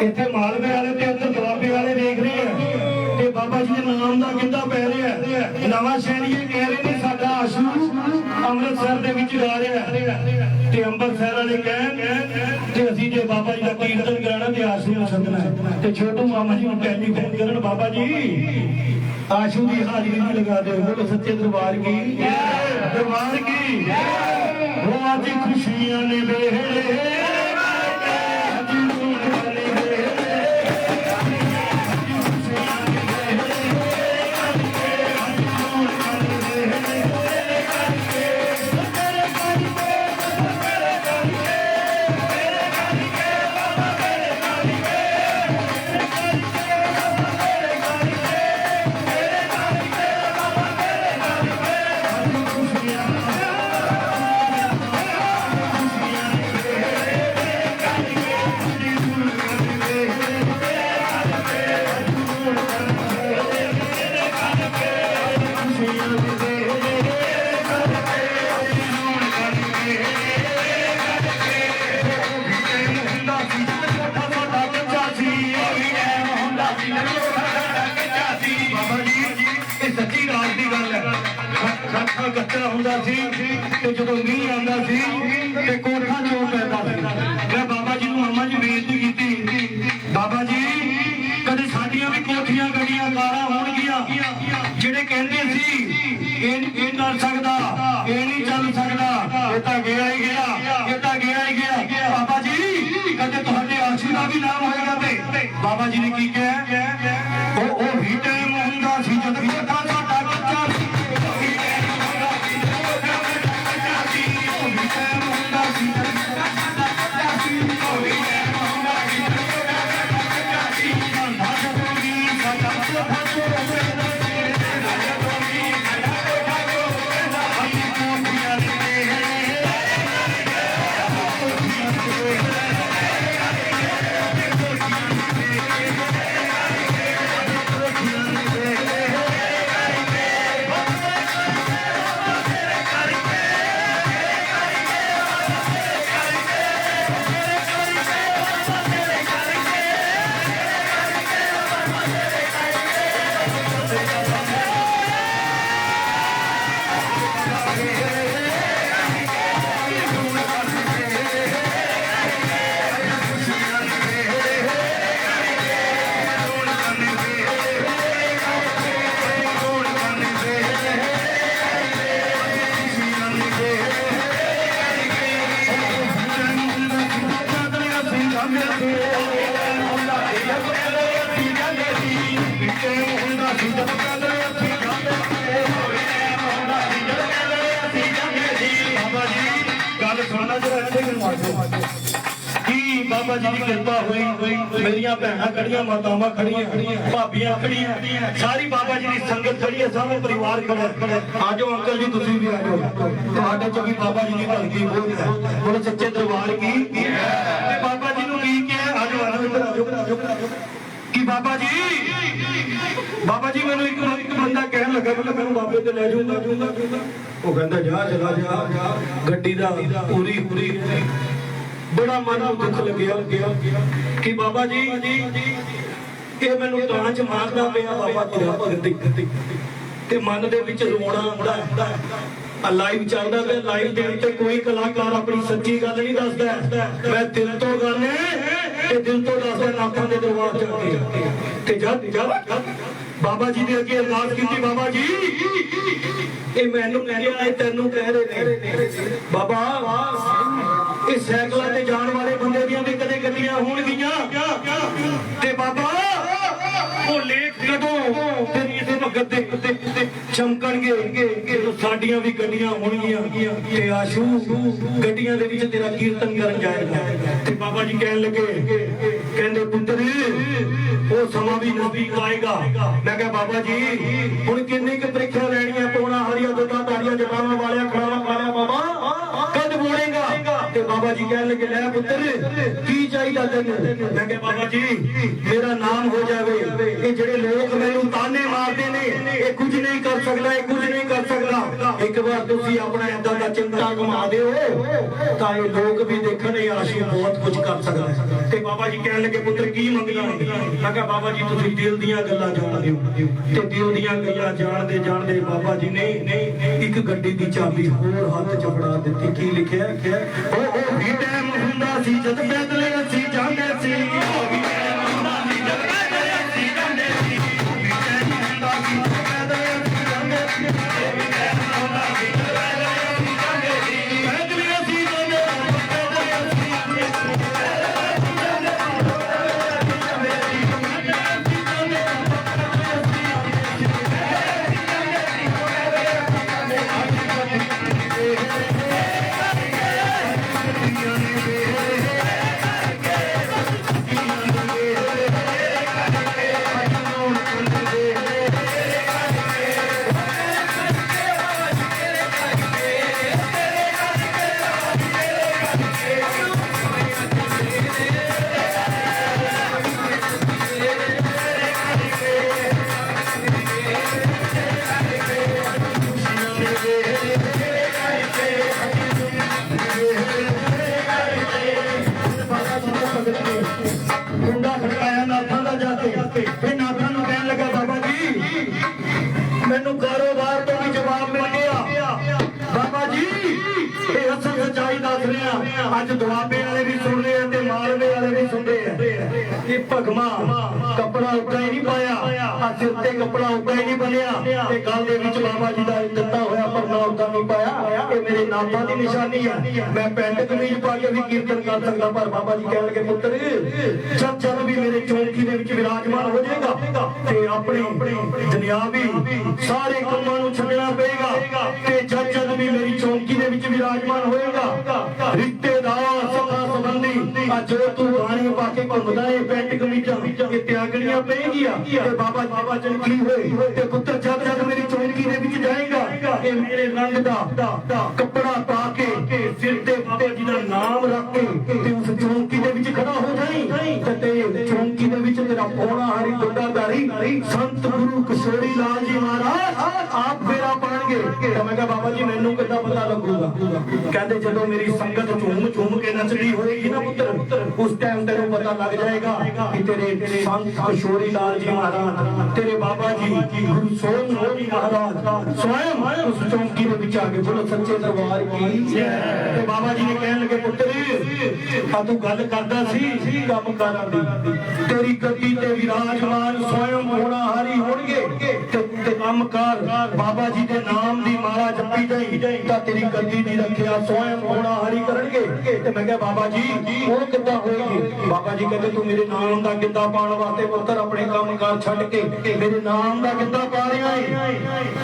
ਇੱਥੇ ਮਾਲਵੇ ਵਾਲੇ ਤੇ ਉੱਧਰ ਦੁਆਬੇ ਵਾਲੇ ਦੇਖ ਰਹੇ ਆ ਤੇ ਬਾਬਾ ਜੀ ਦੇ ਨਾਮ ਦਾ ਕਿੰਦਾ ਪੈ ਰਿਹਾ ਨਵਾਂ ਸ਼ਹਿਰੀਏ ਕਹਿ ਰਹੇ ਨੇ ਸਾਡਾ ਆਸ਼ੂ ਅੰਮ੍ਰਿਤਸਰ ਦੇ ਵਿੱਚ ਜਾ ਰਿਹਾ ਤੇ ਅੰਮ੍ਰਿਤਸਰ ਵਾਲੇ ਕਹਿਣ ਤੇ ਅਸੀਂ ਜੇ ਬਾਬਾ ਜੀ ਦਾ ਕੀਰਤਨ ਕਰਾਣਾ ਤੇ ਆਸ਼ੂ ਨੂੰ ਸੱਦਣਾ ਹੈ। ਤੇ ਛੋਟੂ ਮਾਮਾ ਜੀ ਨੂੰ ਟੈਲੀਫੋਨ ਕਰਨ ਬਾਬਾ ਜੀ। ਆਸ਼ੂ ਦੀ ਹਾਜ਼ਰੀ ਵੀ ਲਗਾ ਦਿਓ। ਬੋਲੋ ਸੱਚੇ ਦਰਬਾਰ ਕੀ? ਦਰਬਾਰ ਕੀ? ਉਹ ਅੱਜ ਖੁਸ਼ੀਆਂ ਨੇ ਵੇਹੜੇ। ਕੱਚਾ ਹੁੰਦਾ ਸੀ ਤੇ ਜਦੋਂ ਮੀਂਹ ਆਉਂਦਾ ਸੀ ਤੇ ਕੋਠਾ ਚੋਂ ਪੈਂਦਾ ਸੀ। ਮੈਂ ਬਾਬਾ ਜੀ ਨੂੰ ਅੰਮਾ ਜੀ ਬੇਨਤੀ ਕੀਤੀ, ਬਾਬਾ ਜੀ, ਕਦੇ ਸਾਡੀਆਂ ਵੀ ਕੋਠੀਆਂ ਗੱਡੀਆਂ ਕਾਰਾਂ ਹੋਣਗੀਆਂ, ਜਿਹੜੇ ਕਹਿੰਦੇ ਸੀ, ਇਹ ਨੀ- ਇਹ ਕਰ ਸਕਦਾ, ਇਹ ਨਹੀਂ ਚੱਲ ਸਕਦਾ, ਇਹ ਤਾਂ ਗਿਆ ਹੀ ਗਿਆ, ਇਹ ਤਾਂ ਗਿਆ ਹੀ ਗਿਆ। ਬਾਬਾ ਜੀ, ਕਦੇ ਤੁਹਾਡੇ ਆਸੀ ਦਾ ਵੀ ਨਾਮ ਹੋਏਗਾ ਤੇ? ਬਾਬਾ ਜੀ ਨੇ ਕੀ ਕਿਹਾ? ਉਹ ਉਹ ਵੀ ਟਾਈਮ ਹੁੰਦਾ ਸੀ ਜਦ ਕੋਠਾ ਬਾਬਾ ਜੀ ਦੀ ਕਿਰਪਾ ਹੋਈ, ਮੇਰੀਆਂ ਭੈਣਾਂ ਖੜੀਆਂ, ਮਾਤਾਵਾਂ ਖੜੀਆਂ, ਭਾਬੀਆਂ ਖੜੀਆਂ, ਸਾਰੀ ਬਾਬਾ ਜੀ ਦੀ ਸੰਗਤ ਖੜੀ ਹੈ, ਸਾਰੇ ਪਰਿਵਾਰ ਖੜਾ ਆਜੋ ਅੰਕਲ ਜੀ, ਤੁਸੀਂ ਵੀ ਆਜੋ। ਤੁਹਾਡੇ ਚ ਵੀ ਬਾਬਾ ਜੀ ਦੀ ਭਗਤੀ ਬਹੁਤ ਹੈ। ਬੋਲੇ ਸੱਚੇ ਦਰਬਾਰ ਕੀ? ਤੇ ਬਾਬਾ ਜੀ ਨੂੰ ਕੀ ਕਿਹਾ? ਆਜੋ ਆਜੋ ਆਜੋ ਕਿ ਬਾਬਾ ਜੀ? ਬਾਬਾ ਜੀ, ਮੈਨੂੰ ਇੱਕ ਇੱਕ ਬੰਦਾ ਕਹਿਣ ਲੱਗਾ ਕਿ ਮੈਨੂੰ ਬਾਬੇ ਤੇ ਲੈ ਜਾਊਗਾ ਉਹ ਕਹਿੰਦਾ, ਜਾ, ਚਲਾ, ਜਾ। ਗੱਡੀ ਦਾ ਪੂਰੀ ਪੂਰੀ ਬੜਾ ਮਨ ਨੂੰ ਦੁੱਖ ਲੱਗਿਆ ਕਿ ਬਾਬਾ ਜੀ, ਇਹ ਮੈਨੂੰ ਤਾਂ ਚ ਮਾਰਦਾ ਪਿਆ ਬਾਬਾ ਜੀ ਦਾ ਭਗਤੀ ਤੇ ਮਨ ਦੇ ਵਿੱਚ ਰੋਣਾ ਆਉਂਦਾ ਆ ਲਾਈਵ ਚੱਲਦਾ ਪਿਆ ਲਾਈਵ ਦੇ ਉੱਤੇ ਕੋਈ ਕਲਾਕਾਰ ਆਪਣੀ ਸੱਚੀ ਗੱਲ ਨਹੀਂ ਦੱਸਦਾ ਮੈਂ ਦਿਲ ਤੋਂ ਗਾਣੇ ਤੇ ਦਿਲ ਤੋਂ ਦੱਸਦਾ ਨਾਥਾਂ ਦੇ ਦਰਬਾਰ ਚ ਤੇ ਜਦ ਜਦ ਬਾਬਾ ਜੀ ਦੇ ਅੱਗੇ ਅਰਦਾਸ ਕੀਤੀ, ਬਾਬਾ ਜੀ, ਇਹ ਮੈਨੂੰ ਕਹਿ ਰਿਹਾ ਇਹ ਤੈਨੂੰ ਕਹਿ ਰਹੇ ਨੇ। ਬਾਬਾ, ਇਹ ਸਾਈਕਲਾਂ ਤੇ ਜਾਣ ਵਾਲੇ ਬੰਦੇ ਦੀਆਂ ਵੀ ਕਦੇ ਗੱਡੀਆਂ ਹੋਣਗੀਆਂ ਤੇ ਬਾਬਾ ਉਹ ਲੇਖ ਕਦੋਂ ਤੇਰੀ ਇਸ ਭਗਤ ਦੇ ਉੱਤੇ ਉੱਤੇ ਚਮਕਣਗੇ ਸਾਡੀਆਂ ਵੀ ਗੱਡੀਆਂ ਹੋਣਗੀਆਂ ਤੇ ਆਸ਼ੂ ਗੱਡੀਆਂ ਦੇ ਵਿੱਚ ਤੇਰਾ ਕੀਰਤਨ ਕਰਨ ਜਾਏਗਾ। ਤੇ ਬਾਬਾ ਜੀ ਕਹਿਣ ਲੱਗੇ ਕਹਿੰਦੇ ਪੁੱਤਰ ਉਹ ਸਮਾਂ ਵੀ ਨਜ਼ਦੀਕ ਆਏਗਾ। ਮੈਂ ਕਿਹਾ ਬਾਬਾ ਜੀ ਹੁਣ ਕਿੰਨੀ ਕੁ ਪ੍ਰੀਖਿਆ ਲੈਣੀਆਂ ਪੋਣਾ ਹਰੀਆਂ ਦੁੱਧਾਂ ਤਾੜੀਆਂ ਜਟਾਵਾਂ ਵਾਲਿਆ ਵਾਲਿਆ ਬਾਬਾ ਜੀ ਕਹਿਣ ਲੱਗੇ, ਲੈ ਪੁੱਤਰ, ਕੀ ਚਾਹੀਦਾ ਤੈਨੂੰ? ਮੈਂ ਕਿਹਾ, ਬਾਬਾ ਜੀ, ਮੇਰਾ ਨਾਮ ਹੋ ਜਾਵੇ। ਇਹ ਜਿਹੜੇ ਲੋਕ ਮੈਨੂੰ ਤਾਨੇ ਮਾਰਦੇ ਨੇ, ਇਹ ਕੁਝ ਨਹੀਂ ਕਰ ਸਕਦਾ, ਇਹ ਕੁਝ ਨਹੀਂ ਕਰ ਸਕਦਾ। ਇੱਕ ਵਾਰ ਤੁਸੀਂ ਆਪਣਾ ਏਦਾਂ ਦਾ ਚਿੰਤਾ ਘੁਮਾ ਦਿਓ, ਤਾਂ ਇਹ ਲੋਕ ਵੀ ਦੇਖਣ, ਇਹ ਆਸ਼ੂ ਬਹੁਤ ਕੁਝ ਕਰ ਸਕਦਾ ਹੈ। ਤੇ ਬਾਬਾ ਜੀ ਕਹਿਣ ਲੱਗੇ, ਪੁੱਤਰ, ਕੀ ਮੰਗਣਾ ਮੈਂ ਕਿਹਾ, ਬਾਬਾ ਜੀ, ਤੁਸੀਂ ਦਿਲ ਦੀਆਂ ਗੱਲਾਂ ਜਾਣਦੇ ਹੋ। ਤੇ ਦਿਲ ਦੀਆਂ ਗੱਲਾਂ ਜਾਣਦੇ ਜਾਣਦੇ ਬਾਬਾ ਜੀ ਨੇ ਇੱਕ ਗੱਡੀ ਦੀ ਚਾਬੀ ਹੋਰ ਹੱਥ ਚ ਫੜਾ ਦਿੱਤੀ। ਕੀ ਲਿਖਿਆ? ਉਹ ਉਹ ਵੀ ਟਾਈਮ ਹੁੰਦਾ ਸੀ, ਜਦ ਪੈਦਲ ਅਸੀਂ ਜਾਂਦੇ ਸੀ। ਨਾਥਾਂ ਦਾ ਨਾਥਾਂ ਨੂੰ ਕਹਿਣ ਲੱਗਾ ਬਾਬਾ ਜੀ। ਮੈਨੂੰ ਕਾਰੋਬਾਰ ਤੋਂ ਵੀ ਜਵਾਬ ਮਿਲ ਗਿਆ ਬਾਬਾ ਜੀ ਇਹ ਅਸਲ ਸੱਚਾਈ ਦੱਸ ਰਿਹਾ ਅੱਜ ਦੁਆਬੇ ਵਾਲੇ ਵੀ ਸੁਣ ਰਹੇ ਆ ਤੇ ਮਾਲਵੇ ਵਾਲੇ ਵੀ ਸੁਣਦੇ ਆ ਇਹ ਭਗਮਾ ਕੱਪੜਾ ਉੱਤਾ ਹੀ ਨਹੀਂ ਪਾਇਆ ਆ ਸਿਰ ਤੇ ਕੱਪੜਾ ਉੱਤਾ ਹੀ ਨਹੀਂ ਬੰਨਿਆ ਤੇ ਗੱਲ ਦੇ ਵਿੱਚ ਬਾਬਾ ਜੀ ਦਾ ਦਿੱਤਾ ਹੋਇਆ ਪਰਨਾ ਉੱਤਾ ਨਹੀਂ ਪਾਇਆ, ਇਹ ਮੇਰੇ ਨਾਥਾਂ ਦੀ ਨਿਸ਼ਾਨੀ ਆ। ਮੈਂ ਪੈਂਟ ਕਮੀਜ਼ ਪਾ ਕੇ ਵੀ ਕੀਰਤਨ ਕਰ ਸਕਦਾ ਪਰ ਬਾਬਾ ਜੀ ਕਹਿਣਗੇ ਪੁੱਤਰ ਜਦ ਜਦ ਵੀ ਮੇਰੇ ਚੌਂਕੀ ਦੇ ਵਿੱਚ ਵਿਰਾਜਮਾਨ ਹੋ ਜਾਏਗਾ ਤੇ ਆਪਣੀ ਦੁਨਿਆਵੀ ਸਾਰੇ ਕੰਮਾਂ ਨੂੰ ਛੱਡਣਾ ਪਏਗਾ ਤੇ ਜਦ ਚੌਂਕੀ ਦੇ ਆ ਜੋ ਤੂੰ ਬਾਣੀ ਪਾ ਕੇ ਘੁੰਮਦਾ ਏ ਪੈਂਟ ਕਮੀਜ਼ਾਂ ਇਹ ਤਿਆਗਣੀਆਂ ਪਏਗੀਆਂ ਤੇ ਬਾਬਾ ਬਾਬਾ ਜਨ ਕੀ ਹੋਏ? ਤੇ ਪੁੱਤਰ ਜਦ ਜਦ ਮੇਰੀ ਚੌਂਕੀ ਦੇ ਵਿੱਚ ਜਾਏਗਾ, ਇਹ ਮੇਰੇ ਰੰਗ ਦਾ ਕੱਪੜਾ ਪਾ ਕੇ ਸਿਰ ਤੇ ਬਾਬਾ ਜੀ ਦਾ ਨਾਮ ਰੱਖ ਕੇ ਤੇ ਉਸ ਚੌਂਕੀ ਦੇ ਵਿੱਚ ਖੜਾ ਹੋ ਜਾਈ। ਤੇ ਚੌਂਕੀ ਦੇ ਵਿੱਚ ਤੇਰਾ ਪੋਣਾ ਹਰੀ ਦੁੱਡਾਦਾਰੀ ਸੰਤ ਗੁਰੂ ਕਿਸ਼ੋਰੀ ਲਾਲ ਜੀ ਮਹਾਰਾਜ, ਆਪ ਫੇਰਾ ਪਾਣਗੇ। ਤਾਂ ਮੈਂ ਕਿਹਾ, ਬਾਬਾ ਜੀ, ਮੈਨੂੰ ਕਿੱਦਾਂ ਪਤਾ ਲੱਗੂਗਾ? ਕਹਿੰਦੇ ਜਦੋਂ ਮੇਰੀ ਸੰਗਤ ਝੂਮ ਝੂਮ ਕੇ ਨੱਚਦੀ ਹੋਏਗੀ ਨਾ ਪੁੱਤਰ ਉਸ ਟਾਈਮ ਤੈਨੂੰ ਪਤਾ ਲੱਗ ਜਾਏਗਾ ਕਿ ਤੇਰੇ ਸੰਤ ਕਿਸ਼ੋਰੀ ਲਾਲ ਜੀ ਮਹਾਰਾਜ, ਤੇਰੇ ਬਾਬਾ ਜੀ, ਗੁਰੂ ਸੋਹਣ ਜੀ ਮਹਾਰਾਜ, ਸਵਯੰ ਉਸ ਚੌਂਕੀ ਦੇ ਵਿੱਚ ਆ ਕੇ ਬੋਲੋ, ਸੱਚੇ ਦਰਬਾਰ ਕੀ ਜੈ? ਤੇ ਬਾਬਾ ਜੀ ਨੇ ਕਹਿਣ ਲੱਗੇ, ਪੁੱਤਰ ਆ ਤੂੰ ਗੱਲ ਕਰਦਾ ਸੀ ਕੰਮ ਕਰਾਂ ਦੀ ਤੇਰੀ ਗੱਦੀ ਤੇ ਵਿਰਾਜਮਾਨ ਸਵਯੰ ਹੋਣਾ ਹਾਰੀ ਹੋਣਗੇ ਤੇ ਤੇ ਕੰਮ ਕਰ ਬਾਬਾ ਜੀ ਦੇ ਨਾਮ ਦੀ ਮਾਲਾ ਜਪੀ ਜਾਈ ਤਾਂ ਤੇਰੀ ਗੱਦੀ ਦੀ ਰੱਖਿਆ ਸਵਯੰ ਹੋਣਾ ਹਾਰੀ ਕਰਨਗੇ। ਤੇ ਮੈਂ ਕਿਹਾ ਬਾਬਾ ਜੀ ਉਹ ਕਿੱਦਾਂ ਹੋਏਗੀ? ਬਾਬਾ ਜੀ ਕਹਿੰਦੇ ਤੂੰ ਮੇਰੇ ਨਾਮ ਦਾ ਗਿੱਧਾ ਪਾਉਣ ਵਾਸਤੇ ਪੁੱਤਰ ਆਪਣੇ ਕੰਮ ਕਾਰ ਛੱਡ ਕੇ ਮੇਰੇ ਨਾਮ ਦਾ ਗਿੱਧਾ ਪਾ ਰਿਹਾ ਏ।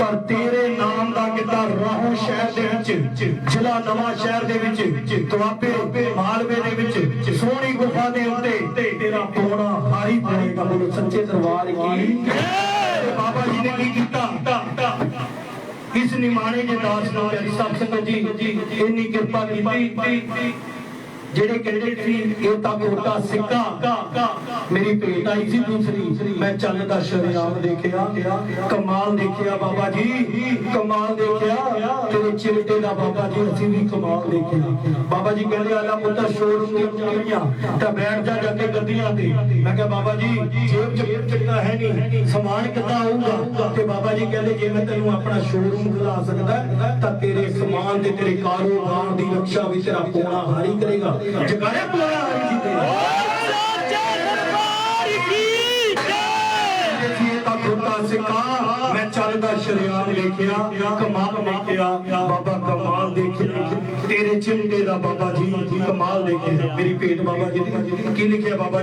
ਪਰ ਤੇਰੇ ਨਾਮ ਦਾ ਗਿੱਧਾ ਰਾਹੋਂ ਸ਼ਹਿਰ ਦੇ ਵਿੱਚ ਜ਼ਿਲ੍ਹਾ ਨਵਾਂ ਸ਼ਹਿਰ ਦੇ ਵਿੱਚ ਦੁਆਬੇ ਮਾਲਵੇ ਦੇ ਵਿੱਚ ਸੋਹਣੀ ਗੁਫਾ ਦੇ ਉੱਤੇ ਤੇਰਾ ਪੋਣਾ ਹਾਰੀ ਪਏਗਾ ਬੋਲੋ ਸੱਚੇ ਦਰਬਾਰ ਕੀ? ਬਾਬਾ ਜੀ ਨੇ ਕੀ ਕੀਤਾ? ਇਸ ਨਿਮਾਣੇ ਦੇ ਦਾਸ ਨੂੰ ਪਿਆਰੀ ਸਾਹਿਬ ਸੰਗਤ ਜੀ। ਇੰਨੀ ਕਿਰਪਾ ਕੀਤੀ। ਜਿਹੜੇ ਕਹਿੰਦੇ ਸੀ ਇਹ ਤਾਂ ਮੋਟਾ ਸਿੱਕਾ ਮੇਰੀ ਭੇਟ ਆਈ ਸੀ ਦੂਸਰੀ। ਮੈਂ ਚੱਲਦਾ ਸ਼ਰਿਆਮ ਦੇਖਿਆ। ਕਮਾਲ ਦੇਖਿਆ ਬਾਬਾ ਜੀ। ਕਮਾਲ ਦੇਖਿਆ। ਤੇਰੇ ਚਿਰਟੇ ਦਾ ਬਾਬਾ ਜੀ, ਅਸੀਂ ਵੀ ਕਮਾਲ ਦੇਖਿਆ। ਬਾਬਾ ਜੀ ਕਹਿੰਦੇ ਆਲਾ ਪੁੱਤਰ ਸ਼ੋਰੂਮ ਦੀ ਕਮੀਆਂ ਤਾਂ ਬੈਠ ਜਾ ਜਾ ਕੇ ਗੱਡੀਆਂ ਤੇ। ਮੈਂ ਕਿਹਾ, ਬਾਬਾ ਜੀ, ਜੇਬ ਚ ਚੱਕਾ ਹੈ ਨਹੀਂ। ਸਮਾਨ ਕਿੱਦਾਂ ਆਊਗਾ? ਤੇ ਬਾਬਾ ਜੀ ਕਹਿੰਦੇ, ਜੇ ਮੈਂ ਤੈਨੂੰ ਆਪਣਾ ਸ਼ੋਰੂਮ ਖੁਲਾ ਸਕਦਾ, ਤਾਂ ਤੇਰੇ ਸਮਾਨ ਤੇ ਤੇਰੇ ਕਾਰੋਬਾਰ ਦੀ ਰੱਖਿਆ ਵੀ ਤੇਰਾ ਪੋਣਾ ਹਾਰੀ ਕਰੇਗਾ। ਜਗਾਇਆ ਪੋਣਾ ਹਾਰੀ ਜੀ ਤੇ ਇਹ ਤਾਂ ਖੋਟਾ ਸਿੱਕਾ ਮੈਂ ਚੱਲਦਾ ਸ਼ਰਿਆਮ ਦੇਖਿਆ ਕਮਾਲ ਦੇਖਿਆ ਬਾਬਾ ਕਮਾਲ ਦੇਖਿਆ ਤੇਰੇ ਚਿੰਤੇ ਦਾ ਬਾਬਾ ਜੀ ਕਮਾਲ ਦੇਖਿਆ ਮੇਰੀ ਭੇਟ ਬਾਬਾ ਜੀ ਦੀ ਕੀ ਲਿਖਿਆ ਬਾਬਾ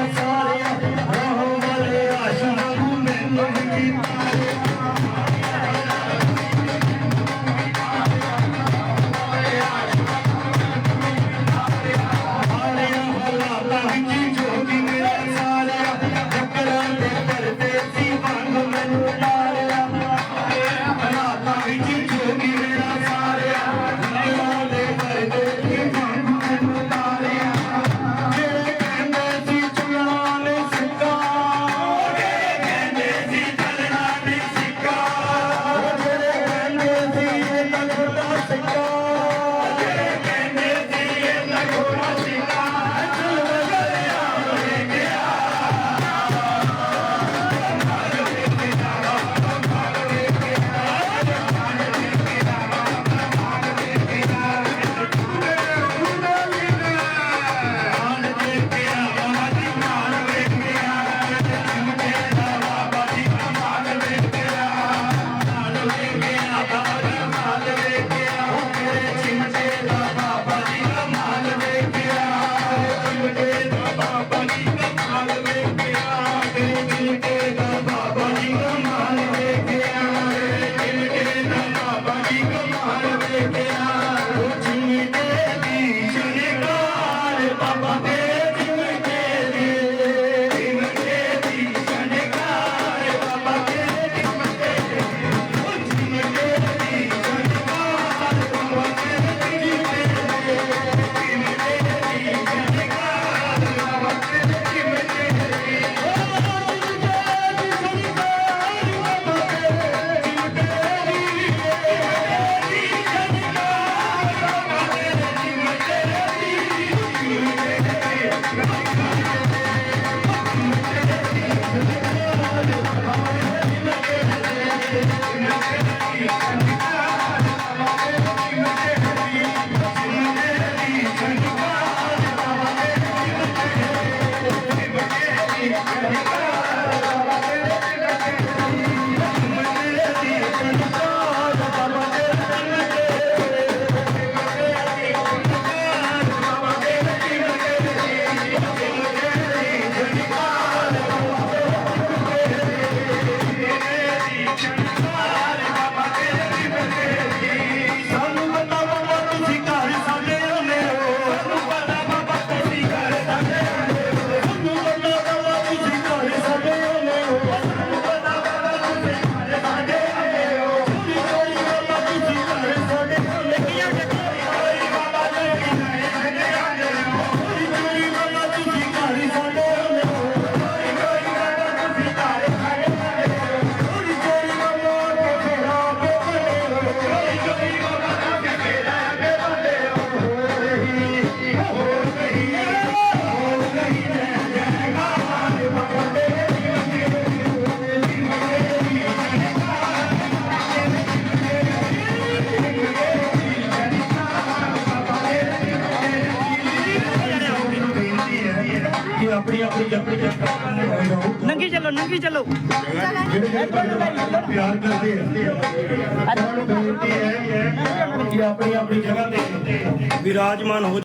Thank you. ਬੇਨਤੀ ਹੈ ਕਿ ਆਪਣੀ ਆਪਣੀ ਜਗ੍ਹਾ ਤੇ ਵਿਰਾਜਮਾਨ ਹੋ